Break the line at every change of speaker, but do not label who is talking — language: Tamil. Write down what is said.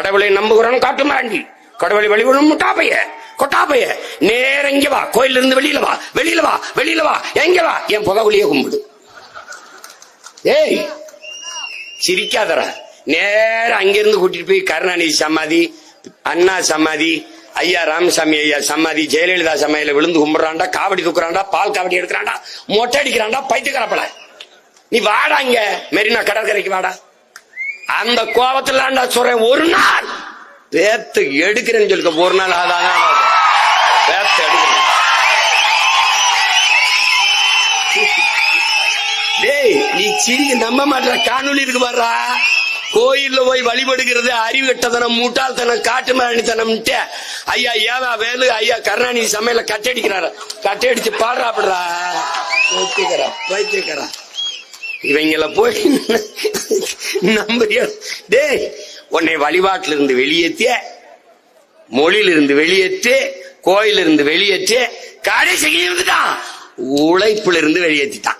கடவுளை நம்புகிறோம் காட்டு மாண்டி கடவுளை வழிபடும் முட்டாப்பைய கொட்டாப்பைய நேர இங்க வா. கோயில்ல இருந்து வெளியில வா. வெளியில வா. வெளியில வா. எங்க வா? என் புகவுலிய கும்பிடு. ஏய் சிரிக்காதடா. நேரா அங்கிருந்து கூட்டிட்டு போய் கருணாநிதி சமாதி அண்ணா சமாதி ஐயா ராமசாமி ஐயா சமாதி ஜெயலலிதா சமையல விழுந்து கும்பிடுறான்டா காவடி தூக்குறான்டா பால் காவடி எடுக்கிறான்டா மொட்டை அடிக்கிறான்டா பைத்துக்கரப்பல நீ வாடா இங்க. மெரினா கடற்கரைக்கு வாடா. அந்த கோபத்திலாண்டா சொல்றேன் ஒரு நாள். பேத்து எடுக்கிறேன்னு சொல்லிக்க ஒரு நாள் ஆதானா பேத்து எடுக்கிறேன். டேய் நீ சிரிக்க நம்ப மாட்டற காணொளி இருக்கு பாருடா. கோயில்ல போய் வழிபடுகிறது அறிவு கட்டதனம் முட்டாள்தனம் காட்டு மரணித்தனம்ட்டு. ஐயா ஏவா வேலு ஐயா கருணாநிதி சமையல கட்டடிக்கிறாரு. கட்டடிச்சு பாடுறாப்படுறா வைத்தியக்கரா வைத்தியக்கரா. இவங்கள போய் நம்புறியா? டேய் உன்னை வழிபாட்டில இருந்து வெளியேற்றிய மொழியில் இருந்து வெளியேற்று கோயிலிருந்து வெளியேற்று கடைசிக்கு இருந்துட்டான் உழைப்புல இருந்து வெளியேற்றிட்டான்.